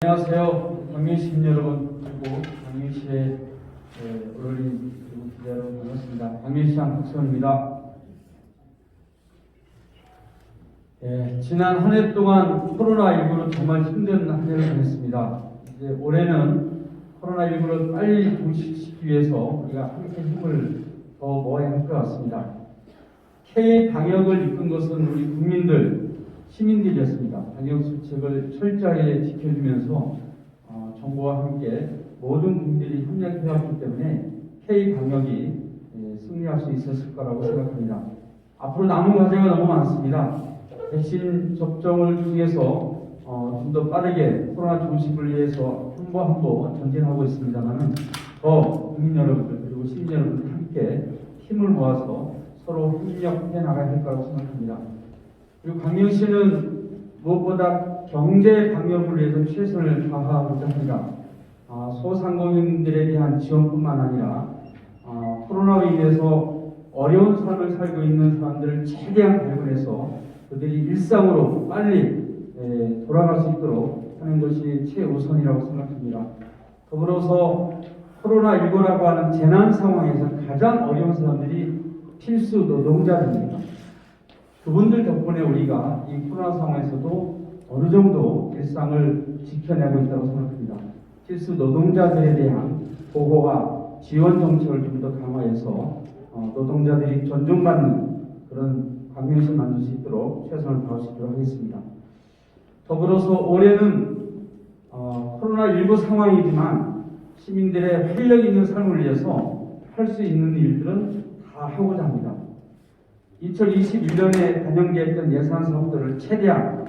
안녕하세요. 강민신 여러분 그리고 강민시의 어른이 그리고 기자 여러분 반갑습니다. 강민시장 박수원입니다. 예, 지난 한 해 동안 코로나19로 정말 힘든 한 해를 보냈습니다. 이제 올해는 코로나19를 빨리 종식시키기 위해서 우리가 함께 힘을 더 모아야 할 것 같습니다. K 방역을 이끈 것은 우리 국민들, 시민들이었습니다. 방역 수칙을 철저하게 지켜주면서 어, 정부와 함께 모든 국민들이 협력해왔기 때문에 K 방역이 예, 승리할 수 있었을 거라고 생각합니다. 앞으로 남은 과제가 너무 많습니다. 백신 접종을 통해서 어, 좀 더 빠르게 코로나 종식을 위해서 한번한번 전진하고 있습니다만은 더 국민 여러분들 그리고 시민 여러분들 함께 힘을 모아서 서로 협력해 나가야 할 거라고 생각합니다. 그리고 강명시는 무엇보다 경제 방역을 위해서 최선을 다하고자 합니다. 아, 소상공인들에 대한 지원뿐만 아니라 아, 코로나로 인해서 어려운 삶을 살고 있는 사람들을 최대한 발굴해서 그들이 일상으로 빨리 에, 돌아갈 수 있도록 하는 것이 최우선이라고 생각합니다. 더불어서 코로나19라고 하는 재난 상황에서 가장 어려운 사람들이 필수 노동자들입니다. 그분들 덕분에 우리가 이 코로나 상황에서도 어느 정도 일상을 지켜내고 있다고 생각합니다. 필수 노동자들에 대한 보호와 지원 정책을 좀 더 강화해서 어, 노동자들이 존중받는 그런 광명시 만들 수 있도록 최선을 다할 수 있도록 하겠습니다. 더불어서 올해는 어, 코로나19 상황이지만 시민들의 활력 있는 삶을 위해서 할 수 있는 일들은 다 하고자 합니다. 2021년에 단연계했던 예산 사업들을 최대한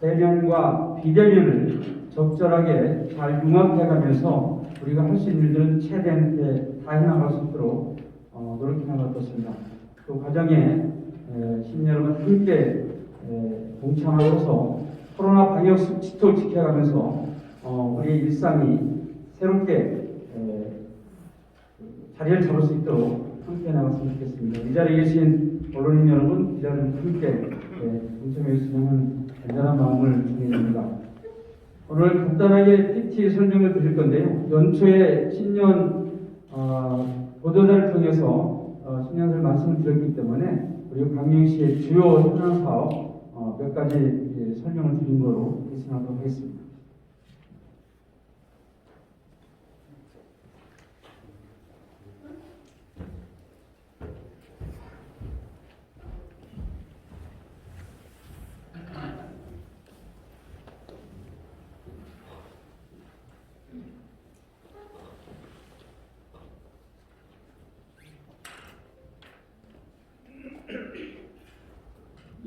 대면과 비대면을 적절하게 잘 융합해가면서 우리가 할 수 있는 일들은 최대한 다 해나갈 수 있도록 어, 노력해 나갈 것입니다. 그 과정에 에, 시민 여러분 함께 에, 동참하고서 코로나 방역 수칙도 지켜가면서 어, 우리의 일상이 새롭게 에, 자리를 잡을 수 있도록 함께 나갔으면 좋겠습니다. 이 자리에 계신 언론인 여러분, 기자님 함께 주시면 하는 간절한 마음을 전해드립니다. 오늘 간단하게 PT 설명을 드릴 건데요. 연초에 신년 어, 보도자를 통해서 어, 신년을 말씀드렸기 때문에 우리 강명시의 주요 현안 사업 어, 몇 가지 예, 설명을 드린 거로 진행하도록 하겠습니다.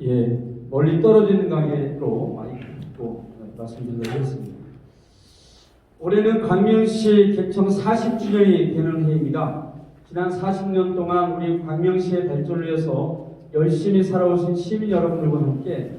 예, 멀리 떨어지는 가게로 많이 듣고 말씀드리도록 하겠습니다. 올해는 광명시 개청 40주년이 되는 해입니다. 지난 40년 동안 우리 광명시의 발전을 위해서 열심히 살아오신 시민 여러분들과 함께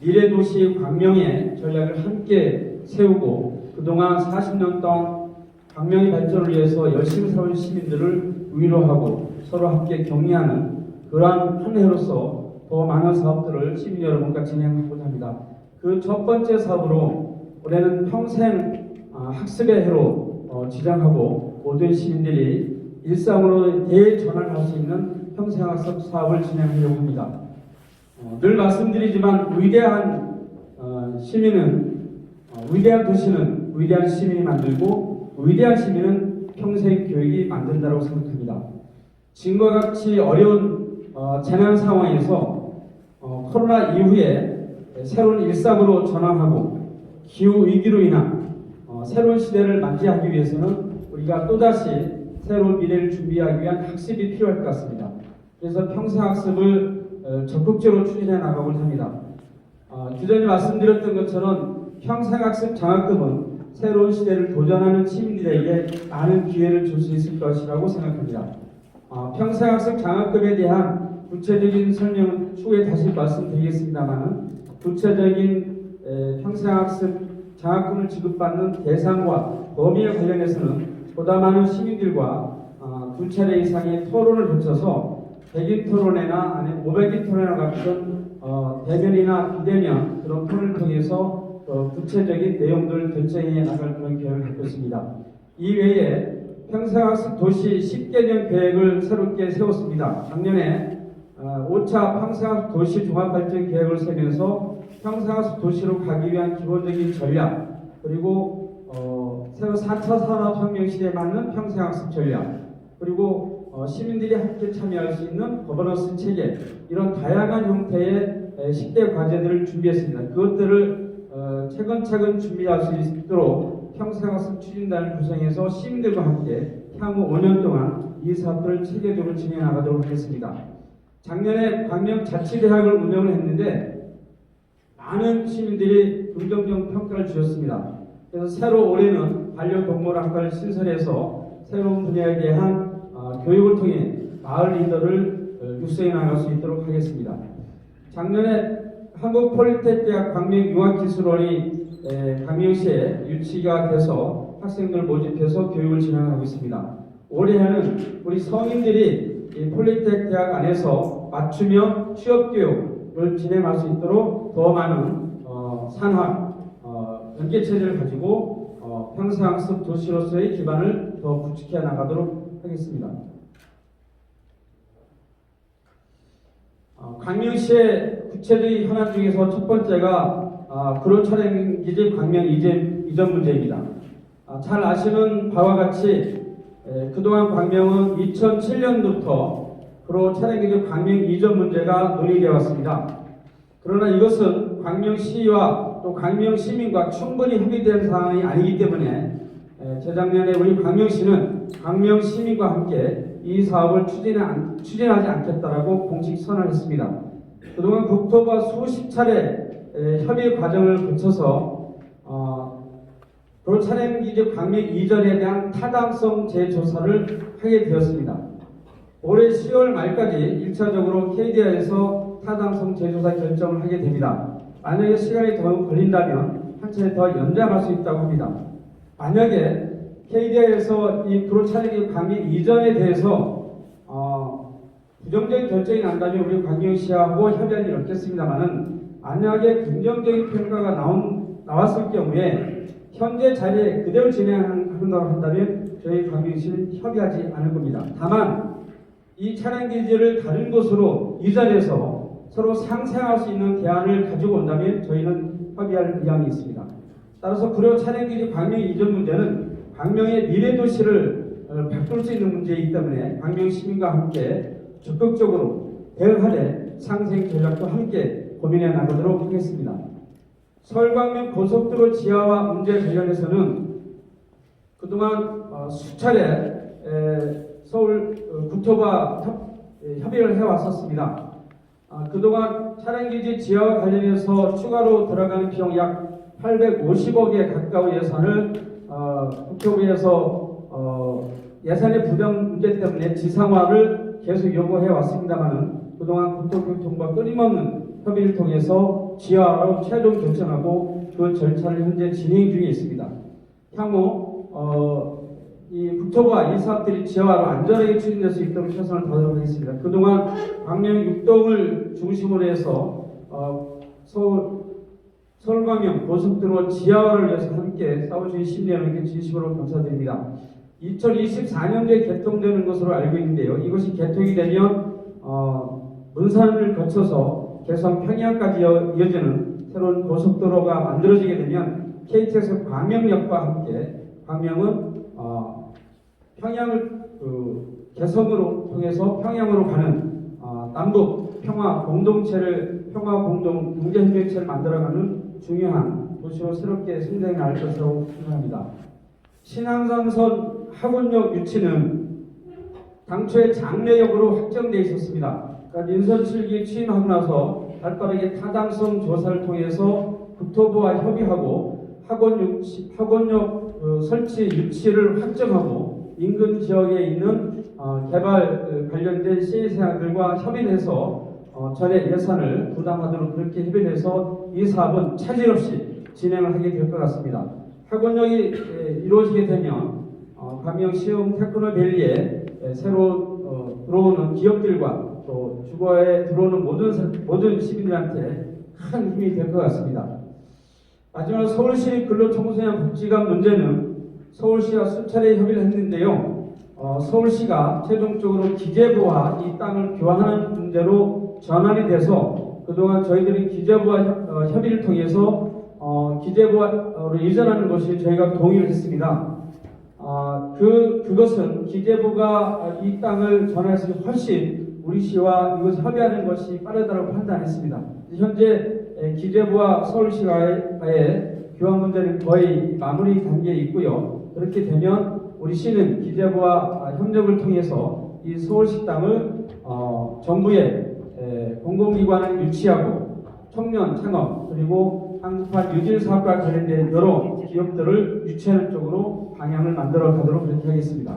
미래 도시 광명의 전략을 함께 세우고 그동안 40년 동안 광명의 발전을 위해서 열심히 살아온 시민들을 위로하고 서로 함께 격려하는 그러한 한 해로서 더 많은 사업들을 시민 여러분과 진행하고자 합니다. 그 첫 번째 사업으로 올해는 평생 아, 학습의 해로 어, 지정하고 모든 시민들이 일상으로 대전환할 수 있는 평생학습 사업을 진행하려고 합니다. 어, 늘 말씀드리지만 위대한 어, 시민은 어, 위대한 도시는 위대한 시민이 만들고 위대한 시민은 평생 교육이 만든다고 생각합니다. 지금과 같이 어려운 어, 재난 상황에서 어, 코로나 이후에 새로운 일상으로 전환하고 기후 위기로 인한 어, 새로운 시대를 맞이하기 위해서는 우리가 또다시 새로운 미래를 준비하기 위한 학습이 필요할 것 같습니다. 그래서 평생학습을 어, 적극적으로 추진해 나가고자 합니다. 어, 기존에 말씀드렸던 것처럼 평생학습 장학금은 새로운 시대를 도전하는 시민들에게 많은 기회를 줄 수 있을 것이라고 생각합니다. 어, 평생학습 장학금에 대한 구체적인 설명은 추후에 다시 말씀드리겠습니다만 구체적인 에, 평생학습 장학금을 지급받는 대상과 범위에 관련해서는 보다 많은 시민들과 어, 두 차례 이상의 토론을 거쳐서 100인 토론회나 아니면 500인 토론회 같은 어, 대면이나 비대면 그런 토론을 통해서 더 구체적인 내용들을 결정해 나갈 그런 계획을 갖고 있습니다. 이외에 평생학습 도시 10개년 계획을 새롭게 세웠습니다. 작년에 어, 5차 평생학습 도시 종합발전 계획을 세면서 평생학습 도시로 가기 위한 기본적인 전략 그리고 어, 새로 4차 산업혁명 시대에 맞는 평생학습 전략 그리고 어, 시민들이 함께 참여할 수 있는 거버넌스 체계 이런 다양한 형태의 에, 10대 과제들을 준비했습니다. 그것들을 어, 차근차근 준비할 수 있도록 평생학습 추진단을 구성해서 시민들과 함께 향후 5년 동안 이 사업들을 체계적으로 진행해 나가도록 하겠습니다. 작년에 광명 자치대학을 운영을 했는데 많은 시민들이 긍정적 평가를 주셨습니다. 그래서 새로 올해는 반려동물학과를 신설해서 새로운 분야에 대한 어, 교육을 통해 마을 리더를 어, 육성해 나갈 수 있도록 하겠습니다. 작년에 한국폴리텍대학 광명융합기술원이 에, 광명시에 유치가 돼서 학생들 모집해서 교육을 진행하고 있습니다. 올해는 우리 성인들이 이 폴리텍 대학 안에서 맞춤형 취업 교육을 진행할 수 있도록 더 많은 어, 산학 어, 연계 체제를 가지고 어, 평상학습 도시로서의 기반을 더 구축해 나가도록 하겠습니다. 어, 광명시의 구체적인 현안 중에서 첫 번째가 아, 구로 촬영 기지 광명 이전, 이전 문제입니다. 아, 잘 아시는 바와 같이 에, 그동안 광명은 2007년부터 구로 촬영 기지 광명 이전 문제가 논의되어 왔습니다. 그러나 이것은 광명시와 또 광명 시민과 충분히 협의된 사항이 아니기 때문에 에, 재작년에 우리 광명시는 광명 시민과 함께 이 사업을 추진하, 안- 추진하지 않겠다라고 공식 선언했습니다. 그동안 국토부와 수십 차례 에, 협의 과정을 거쳐서 어, 도로 차량 기지 광명 이전에 대한 타당성 재조사를 하게 되었습니다. 올해 10월 말까지 1차적으로 KDI에서 타당성 재조사 결정을 하게 됩니다. 만약에 시간이 더 걸린다면 한 차례 더 연장할 수 있다고 합니다. 만약에 KDI에서 이 차량기 광명 이전에 대해서 어, 부정적인 결정이 난다면 우리 광명시하고 협의할 일 없겠습니다만은 만약에 긍정적인 평가가 나온, 나왔을 경우에 현재 자리에 그대로 진행한다고 한다면 저희 광명시는 협의하지 않을 겁니다. 다만 이 차량 기지를 다른 곳으로 이전해서 서로 상생할 수 있는 대안을 가지고 온다면 저희는 협의할 의향이 있습니다. 따라서 구려 차량 기지 광명 이전 문제는 광명의 미래 도시를 어, 바꿀 수 있는 문제이기 때문에 광명 시민과 함께 적극적으로 대응하되 상생 전략도 함께 고민해 나가도록 하겠습니다. 서울광명 고속도로 지하화 문제 관련해서는 그동안 어, 수차례 에, 서울 어, 국토부와 협의를 해왔었습니다. 아, 그동안 차량기지 지하와 관련해서 추가로 들어가는 비용 약 850억에 가까운 예산을 어, 국토부에서 어, 예산의 부정 문제 때문에 지상화를 계속 요구해 왔습니다만은 그동안 국토교통부와 끊임없는 협의를 통해서 지하화로 최종 결정하고 그 절차를 현재 진행 중에 있습니다. 향후 어, 이 국토부와 이 사업들이 지하화로 안전하게 추진될 수 있도록 최선을 다하도록 하겠습니다. 그동안 광명 육동을 중심으로 해서 어, 서울 서울광명 고속도로 지하화를 위해서 함께 싸워주신 심리하는 진심으로 감사드립니다. 2024년도에 개통되는 것으로 알고 있는데요. 이것이 개통이 되면 어, 문산을 거쳐서 개성 평양까지 이어- 이어지는 새로운 고속도로가 만들어지게 되면 KTX 광명역과 함께 광명은 어, 평양을 그 개성으로 통해서 평양으로 가는 어, 남북 평화 공동체를 평화 공동 경제 협력체를 만들어가는 중요한 도시로 새롭게 성장해 나갈 것이라고 생각합니다. 신항상선 학원역 유치는 당초에 장례역으로 확정돼 있었습니다. 그러니까 민선칠기 취임하고 나서 발빠르게 타당성 조사를 통해서 국토부와 협의하고 학원 유치, 학원역 어, 설치 유치를 확정하고 인근 지역에 있는 어, 개발 어, 관련된 시행사들과 협의를 해서 어, 전액 예산을 부담하도록 그렇게 협의를 해서 이 사업은 차질 없이 진행을 하게 될 것 같습니다. 학원역이 에, 이루어지게 되면 어, 광명 시흥 테크노밸리에 에, 새로 어, 들어오는 기업들과 또 주거에 들어오는 모든 사- 모든 시민들한테 큰 힘이 될 것 같습니다. 마지막으로 서울시 근로청소년 복지관 문제는 서울시와 수차례 협의를 했는데요. 어, 서울시가 최종적으로 기재부와 이 땅을 교환하는 문제로 전환이 돼서 그동안 저희들이 기재부와 협, 어, 협의를 통해서 어, 기재부로 이전하는 것이 저희가 동의를 했습니다. 아, 그, 그것은 기재부가 이 땅을 전환해서 훨씬 우리 시와 이것을 협의하는 것이 빠르다고 판단했습니다. 현재 에, 기재부와 서울시와의 교환 문제는 거의 마무리 단계에 있고요. 그렇게 되면 우리 시는 기재부와 아, 협력을 통해서 이 서울시 땅을 어, 정부의 에, 공공기관을 유치하고 청년 창업 그리고 한국판 유질 사업과 관련된 여러 기업들을 유치하는 쪽으로 방향을 만들어 가도록 그렇게 하겠습니다.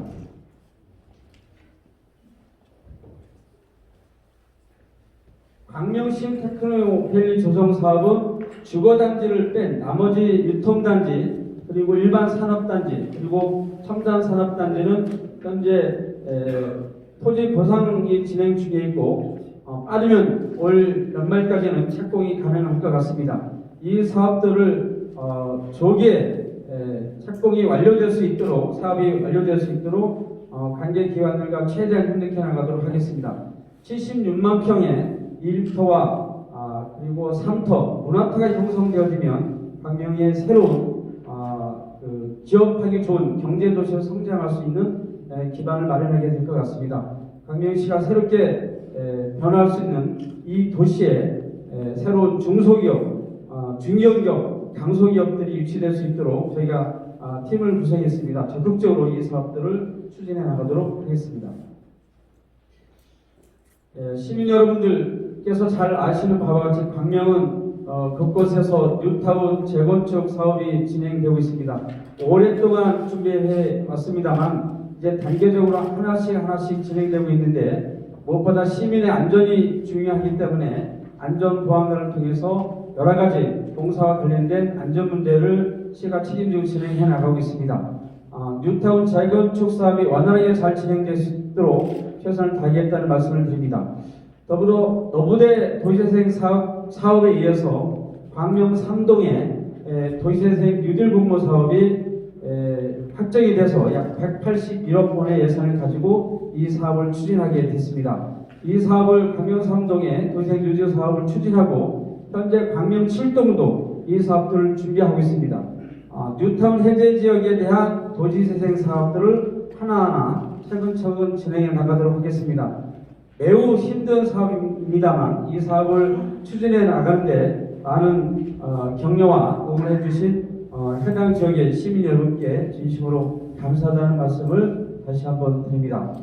광명시 테크노밸리 조성 사업은 주거단지를 뺀 나머지 유통단지 그리고 일반 산업단지 그리고 첨단 산업단지는 현재 에, 토지 보상이 진행 중에 있고 어, 빠르면 올 연말까지는 착공이 가능할 것 같습니다. 이 사업들을 어, 조기에 에, 착공이 완료될 수 있도록 사업이 완료될 수 있도록 어, 관계 기관들과 최대한 협력해 나가도록 하겠습니다. 76만 평의 1터와 아, 그리고 3터 문화터가 형성되어지면 광명의 새로운 아, 그 기업하기 좋은 경제 도시로 성장할 수 있는 에, 기반을 마련하게 될 것 같습니다. 광명시가 새롭게 에, 변화할 수 있는 이 도시에 에, 새로운 중소기업, 아, 중견기업, 강소기업들이 유치될 수 있도록 저희가 아, 팀을 구성했습니다. 적극적으로 이 사업들을 추진해 나가도록 하겠습니다. 예, 시민 여러분들 께서 잘 아시는 바와 같이 광명은 어, 곳곳에서 뉴타운 재건축 사업이 진행되고 있습니다. 오랫동안 준비해 왔습니다만 이제 단계적으로 하나씩 하나씩 진행되고 있는데 무엇보다 시민의 안전이 중요하기 때문에 안전 보안관을 통해서 여러 가지 공사와 관련된 안전 문제를 시가 책임지고 진행해 나가고 있습니다. 아, 뉴타운 재건축 사업이 원활하게 잘 진행될 수 있도록 최선을 다하겠다는 말씀을 드립니다. 더불어 노부대 도시재생 사업, 사업에 이어서 광명 3동의 도시재생 뉴딜 공모 사업이 에, 확정이 돼서 약 181억 원의 예산을 가지고 이 사업을 추진하게 됐습니다. 이 사업을 광명 3동의 도시재생 뉴딜 사업을 추진하고 현재 광명 7동도 이 사업들을 준비하고 있습니다. 아, 뉴타운 해제 지역에 대한 도시재생 사업들을 하나하나 차근차근 진행해 나가도록 하겠습니다. 매우 힘든 사업입니다만 이 사업을 추진해 나가는데 많은 어, 격려와 응원해 주신 어, 해당 지역의 시민 여러분께 진심으로 감사하다는 말씀을 다시 한번 드립니다.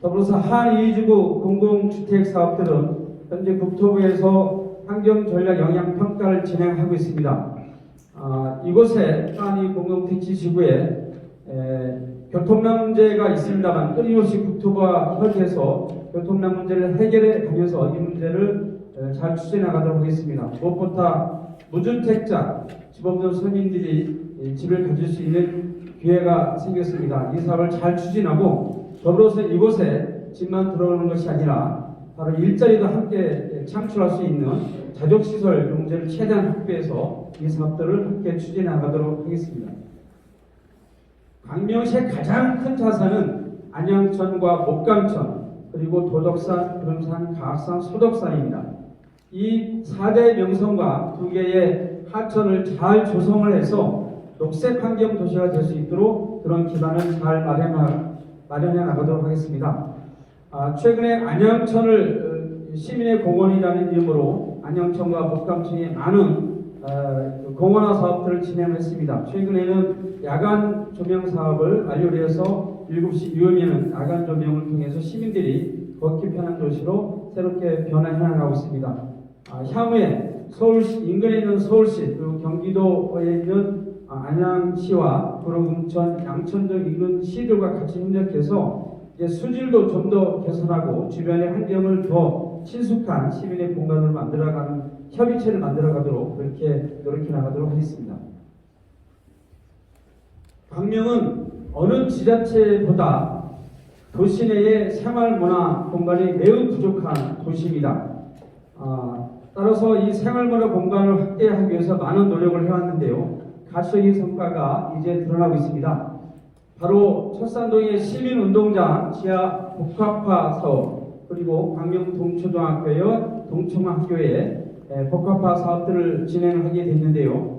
더불어서 한이주구 공공주택 사업들은 현재 국토부에서 환경전략 영향평가를 진행하고 있습니다. 아, 이곳에 한이 공동택지지구에 에, 교통난 문제가 있습니다만 끊임없이 국토부와 협의해서 교통난 문제를 해결해 가면서 이 문제를 에, 잘 추진해 나가도록 하겠습니다. 무엇보다 무주택자 집 없는 서민들이 이 집을 가질 수 있는 기회가 생겼습니다. 이 사업을 잘 추진하고 더불어서 이곳에 집만 들어오는 것이 아니라 바로 일자리도 함께 창출할 수 있는 자족시설 용제를 최대한 확보해서 이 사업들을 함께 추진해 나가도록 하겠습니다. 광명시의 가장 큰 자산은 안양천과 목감천 그리고 도덕산, 구름산, 가악산, 소덕산입니다. 이 4대 명성과 두 개의 하천을 잘 조성을 해서 녹색 환경 도시가 될 수 있도록 그런 기반을 잘 마련하, 마련해 나가도록 하겠습니다. 아, 최근에 안양천을 어, 시민의 공원이라는 이름으로 안양천과 목감천에 많은 공원화 사업들을 진행했습니다. 최근에는 야간 조명 사업을 완료를 해서 7시 이후에는 야간 조명을 통해서 시민들이 걷기 편한 도시로 새롭게 변화해 나가고 있습니다. 아, 향후에 서울시 인근에 있는 서울시 그리고 경기도에 있는 아, 안양시와 구로금천, 양천 등 인근 시들과 같이 협력해서 수질도 좀 더 개선하고 주변의 환경을 더 친숙한 시민의 공간으로 만들어가는 협의체를 만들어가도록 그렇게 노력해 나가도록 하겠습니다. 광명은 어느 지자체보다 도시 내의 생활 문화 공간이 매우 부족한 도시입니다. 아, 따라서 이 생활문화 공간을 확대하기 위해서 많은 노력을 해왔는데요. 가시적인 성과가 이제 드러나고 있습니다. 바로 철산동의 시민운동장 지하 복합화 사업 그리고 광명 동초등학교의 동청학교의 에, 복합화 사업들을 진행하게 됐는데요.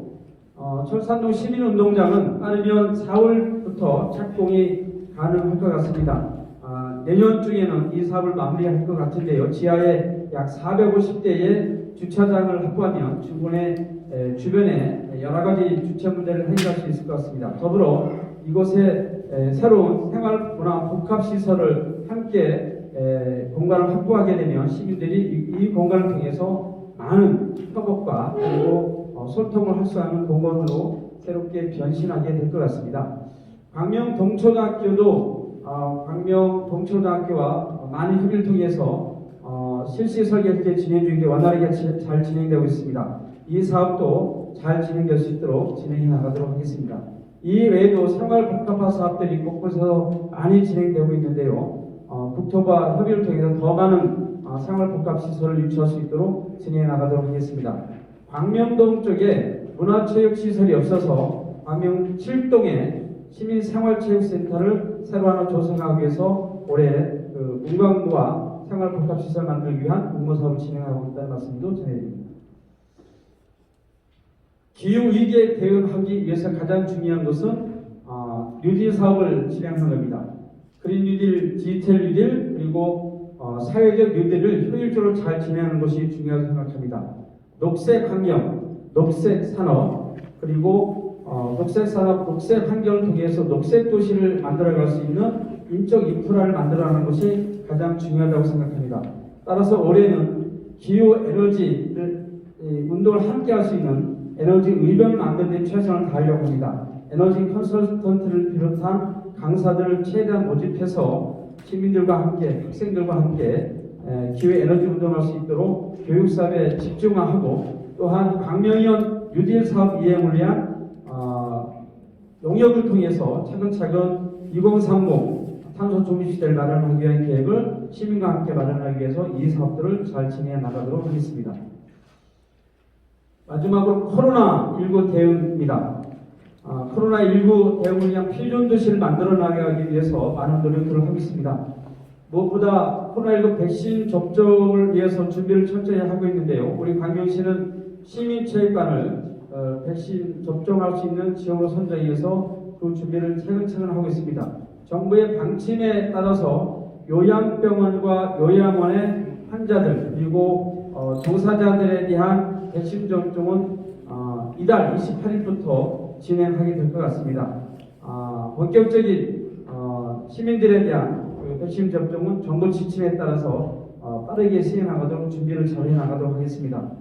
어, 철산동 시민운동장은 빠르면 4월부터 착공이 가능할 것 같습니다. 아, 내년 중에는 이 사업을 마무리할 것 같은데요. 지하에 약 450대의 주차장을 확보하면 주변에 에, 주변에 여러 가지 주차 문제를 해결할 수 있을 것 같습니다. 더불어 이곳에 에, 새로운 생활문화 복합 시설을 함께 에, 공간을 확보하게 되면 시민들이 이, 이 공간을 통해서 많은 협업과 그리고 어, 소통을 할 수 있는 공간으로 새롭게 변신하게 될 것 같습니다. 광명 동초등학교도 어, 광명 동초등학교와 많은 협의를 통해서 어, 실시 설계 현재 진행 중인데 원활하게 지- 잘 진행되고 있습니다. 이 사업도 잘 진행될 수 있도록 진행해 나가도록 하겠습니다. 이 외에도 생활 복합화 사업들이 곳곳에서 많이 진행되고 있는데요. 어, 국토부와 협의를 통해서 더 많은 어, 생활 복합 시설을 유치할 수 있도록 진행해 나가도록 하겠습니다. 광명동 쪽에 문화체육 시설이 없어서 광명 7동에 시민생활체육센터를 새로 하나 조성하기 위해서 올해 그 문광부와 생활복합시설 만들기 위한 공모사업을 진행하고 있다는 말씀도 전해드립니다. 기후위기에 대응하기 위해서 가장 중요한 것은 어, 뉴딜 사업을 진행하는 겁니다. 그린 뉴딜, 디지털 뉴딜, 그리고 어, 사회적 뉴딜을 효율적으로 잘 진행하는 것이 중요하다고 생각합니다. 녹색 환경, 녹색 산업, 그리고 어, 녹색 산업, 녹색 환경을 통해서 녹색 도시를 만들어갈 수 있는 인적 인프라를 만들어가는 것이 가장 중요하다고 생각합니다. 따라서 올해는 기후 에너지를 이, 운동을 함께 할 수 있는 에너지 의변을 만드는 데 최선을 다하려고 합니다. 에너지 컨설턴트를 비롯한 강사들을 최대한 모집해서 시민들과 함께 학생들과 함께 에, 기후 에너지 운동할 수 있도록 교육 사업에 집중하고 또한 광명현 뉴딜 사업 이행을 위한 어, 용역을 통해서 차근차근 2030 탄소 중립 시대를 마련하기 위한 계획을 시민과 함께 마련하기 위해서 이 사업들을 잘 진행해 나가도록 하겠습니다. 마지막으로 코로나19 대응입니다. 아, 코로나19 대응을 위한 필존 도시를 만들어 나가기 위해서 많은 노력들을 하고 있습니다. 무엇보다 코로나19 백신 접종을 위해서 준비를 철저히 하고 있는데요. 우리 광명시는 시민체육관을 어, 백신 접종할 수 있는 지역으로 선정해서 그 준비를 차근차근 하고 있습니다. 정부의 방침에 따라서 요양병원과 요양원의 환자들 그리고 어, 종사자들에 대한 백신 접종은 어, 이달 28일부터 진행하게 될 것 같습니다. 아, 본격적인 어, 시민들에 대한 그 백신 접종은 정부 지침에 따라서 어, 빠르게 시행하도록 준비를 잘 해나가도록 하겠습니다.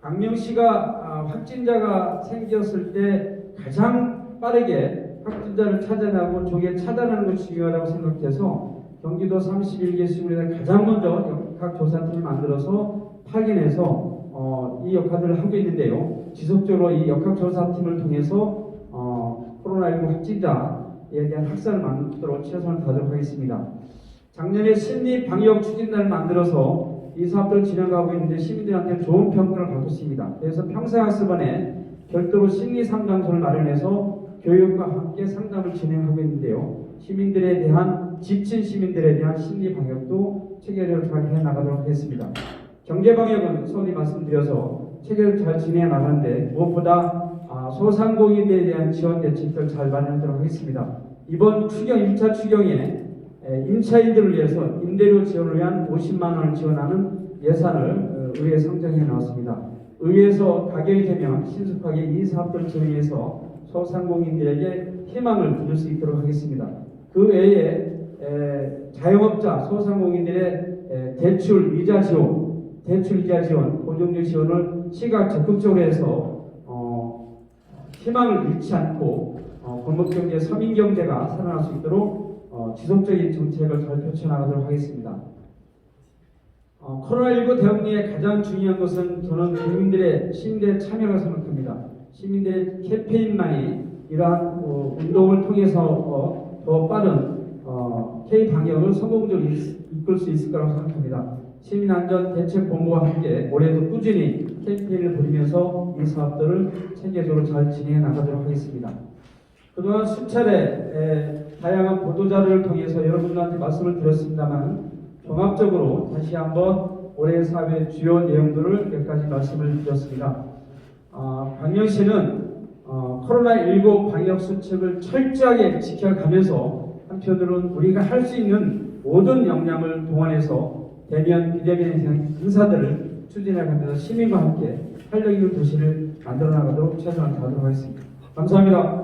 광명시가 아, 확진자가 생겼을 때 가장 빠르게 확진자를 찾아내고 조기에 차단하는 것이 중요하다고 생각해서 경기도 31개 시군에서 가장 먼저 각 조사팀을 만들어서 파견해서 어, 이 역할들을 하고 있는데요. 지속적으로 이 역학조사팀을 통해서 어, 코로나19 확진자에 대한 확산을 막도록 최선을 다하도록 하겠습니다. 작년에 심리 방역 추진단을 만들어서 이 사업들을 진행하고 있는데 시민들한테 좋은 평가를 받고 있습니다. 그래서 평생학습원에 별도로 심리 상담소를 마련해서 교육과 함께 상담을 진행하고 있는데요. 시민들에 대한 지친 시민들에 대한 심리 방역도 체계적으로 잘 해 나가도록 하겠습니다. 경제 방역은 소위 말씀드려서 체계를 잘 진행해 나가는데 무엇보다 아, 소상공인들에 대한 지원 대책들 잘 마련하도록 하겠습니다. 이번 추경 1차 추경에 에, 임차인들을 위해서 임대료 지원을 위한 50만 원을 지원하는 예산을 어, 의회에 상정해 나왔습니다. 의회에서 가결이 되면 신속하게 이 사업들을 진행해서 소상공인들에게 희망을 줄수 있도록 하겠습니다. 그 외에 에, 자영업자, 소상공인들의 에, 대출 이자 지원, 대출 이자 지원, 보증료 지원을 시각 적극적으로 해서 어, 희망을 잃지 않고 어, 골목경제, 서민경제가 살아날 수 있도록 어, 지속적인 정책을 잘 펼쳐나가도록 하겠습니다. 어, 코로나19 대응에 가장 중요한 것은 저는 국민들의 시민들의 참여라고 생각합니다. 시민들의 캠페인만이 이러한 어, 운동을 통해서 어, 더 빠른 어, K 방역을 성공적으로 이- 이끌 수 있을 거라고 생각합니다. 시민안전대책본부와 함께 올해도 꾸준히 캠페인을 벌이면서 이 사업들을 체계적으로 잘 진행해 나가도록 하겠습니다. 그동안 수차례 에, 다양한 보도자료를 통해서 여러분들한테 말씀을 드렸습니다만 종합적으로 다시 한번 올해 사업의 주요 내용들을 몇 가지 말씀을 드렸습니다. 아, 광명시는 어, 코로나19 방역 수칙을 철저하게 지켜가면서 한편으로는 우리가 할 수 있는 모든 역량을 동원해서 대면 비대면 행사들을 추진해가면서 시민과 함께 활력 있는 도시를 만들어 나가도록 최선을 다하도록 하겠습니다. 감사합니다.